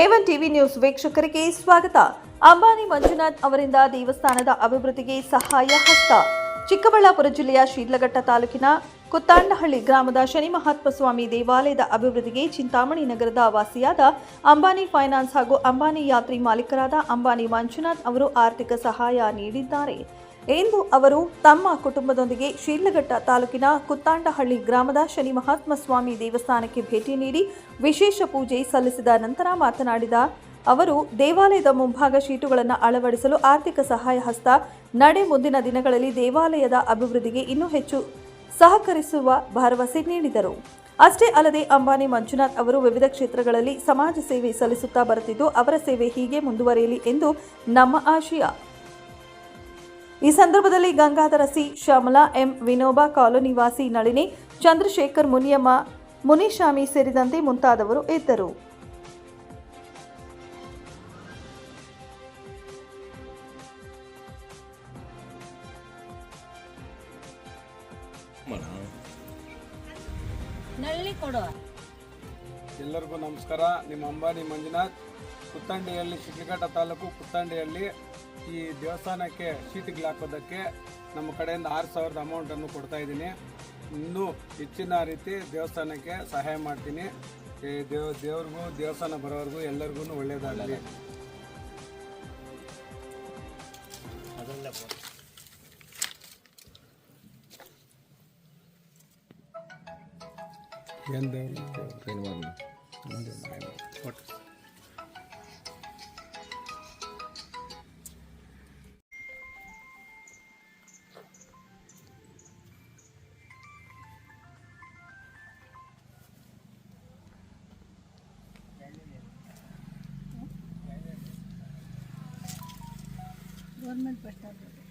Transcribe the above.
A one TV news ವೀಕ್ಷಕರಿಗೆ ಸ್ವಾಗತ. ಅಂಬಾನಿ ಮಂಜುನಾಥ್ ಅವರಿಂದ ದೇವಸ್ಥಾನದ ಅಭಿವೃದ್ಧಿಗೆ ಸಹಾಯ ಹಸ್ತ. ಚಿಕ್ಕಬಳ್ಳಾಪುರ ಜಿಲ್ಲೆಯ ಶೀಡ್ಲಘಟ್ಟ ತಾಲೂಕಿನ ಕುತ್ತಾಂಡಹಳ್ಳಿ ಗ್ರಾಮದ ಶನಿ ಮಹಾತ್ಮ ಸ್ವಾಮಿ ದೇವಾಲಯದ ಅಭಿವೃದ್ಧಿಗೆ ಚಿಂತಾಮಣಿ ನಗರದ ವಾಸಿಯಾದ ಅಂಬಾನಿ ಫೈನಾನ್ಸ್ ಹಾಗೂ ಅಂಬಾನಿ ಯಾತ್ರಿ ಮಾಲೀಕರಾದ ಅಂಬಾನಿ ಮಂಜುನಾಥ್ ಅವರು ಆರ್ಥಿಕ ಸಹಾಯ ನೀಡಿದ್ದಾರೆ. ಎಂದು ಅವರು ತಮ್ಮ ಕುಟುಂಬದೊಂದಿಗೆ ಶೀರ್ಲಘಟ್ಟ ತಾಲೂಕಿನ ಕುತ್ತಾಂಡಹಳ್ಳಿ ಗ್ರಾಮದ ಶನಿ ಮಹಾತ್ಮ ಸ್ವಾಮಿ ದೇವಸ್ಥಾನಕ್ಕೆ ಭೇಟಿ ನೀಡಿ ವಿಶೇಷ ಪೂಜೆ ಸಲ್ಲಿಸಿದ ನಂತರ ಮಾತನಾಡಿದ ಅವರು, ದೇವಾಲಯದ ಮುಂಭಾಗ ಶೀಟುಗಳನ್ನು ಅಳವಡಿಸಲು ಆರ್ಥಿಕ ಸಹಾಯ ಹಸ್ತ ನಡೆ ಮುಂದಿನ ದಿನಗಳಲ್ಲಿ ದೇವಾಲಯದ ಅಭಿವೃದ್ಧಿಗೆ ಇನ್ನೂ ಹೆಚ್ಚು ಸಹಕರಿಸುವ ಭರವಸೆ ನೀಡಿದರು. ಅಷ್ಟೇ ಅಲ್ಲದೆ ಅಂಬಾನಿ ಮಂಜುನಾಥ್ ಅವರು ವಿವಿಧ ಕ್ಷೇತ್ರಗಳಲ್ಲಿ ಸಮಾಜ ಸೇವೆ ಸಲ್ಲಿಸುತ್ತಾ ಬರುತ್ತಿದ್ದು, ಅವರ ಸೇವೆ ಹೀಗೆ ಮುಂದುವರಿಯಲಿ ಎಂದು ನಮ್ಮ ಆಶಯ. ಈ ಸಂದರ್ಭದಲ್ಲಿ Gangadhara C Shyamala M Vinoba colony ವಾಸಿ ನಳಿನಿ ಚಂದ್ರಶೇಖರ್ ಮುನಿಯಮ್ಮ ಮುನಿಶಾಮಿ ಸೇರಿದಂತೆ ಮುಂತಾದವರು ಇದ್ದರು. ನಳ್ಳಿ ಕೊಡು ಎಲ್ಲರಿಗೂ ನಮಸ್ಕಾರ. ನಿಮ್ಮ ಅಂಬಾನಿ ಮಂಜುನಾಥ್. ಕುತ್ತಂಡಿಯಲ್ಲಿ ಶಿಡ್ಲಘಟ್ಟ ತಾಲೂಕು ಪುತ್ತಂಡಿಯಲ್ಲಿ ಈ ದೇವಸ್ಥಾನಕ್ಕೆ ಶೀಟ್ಗಳು ಹಾಕೋದಕ್ಕೆ ನಮ್ಮ ಕಡೆಯಿಂದ ಆರು ಸಾವಿರದ ಅಮೌಂಟನ್ನು ಕೊಡ್ತಾ ಇದ್ದೀನಿ. ಇನ್ನೂ ಹೆಚ್ಚಿನ ರೀತಿ ದೇವಸ್ಥಾನಕ್ಕೆ ಸಹಾಯ ಮಾಡ್ತೀನಿ. ಈ ದೇವ ದೇವ್ರಿಗೂ ದೇವಸ್ಥಾನ ಬರೋವರೆಗೂ ಎಲ್ಲರಿಗೂ ಒಳ್ಳೆಯದಾಗಲಿ ಏನು ದೇವ್ರು? duerme el pescador.